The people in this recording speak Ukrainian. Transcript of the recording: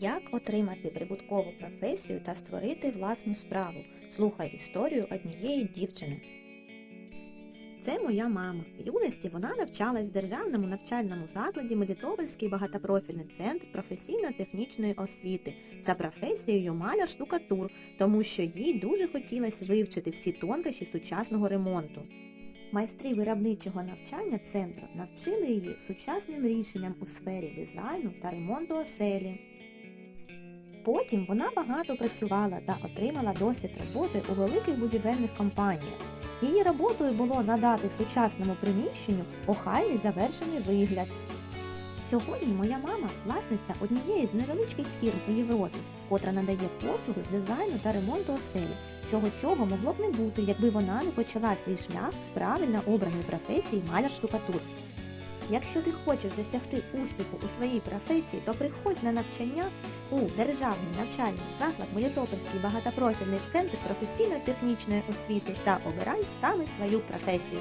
Як отримати прибуткову професію та створити власну справу? Слухай історію однієї дівчини. Це моя мама. В юності вона навчалась в державному навчальному закладі Мелітопольський багатопрофільний центр професійно-технічної освіти за професією маляр-штукатур, тому що їй дуже хотілося вивчити всі тонкощі сучасного ремонту. Майстри виробничого навчання центру навчили її сучасним рішенням у сфері дизайну та ремонту оселі. Потім вона багато працювала та отримала досвід роботи у великих будівельних компаніях. Її роботою було надати сучасному приміщенню охайний завершений вигляд. Сьогодні моя мама власниця однієї з невеличких фірм у Європі, котра надає послуги з дизайну та ремонту оселі. Всього цього могло б не бути, якби вона не почала свій шлях з правильно обраної професії маляр-штукатур. Якщо ти хочеш досягти успіху у своїй професії, то приходь на навчання у Державний навчальний заклад Мелітопольський багатопрофільний центр професійно-технічної освіти та обирай саме свою професію.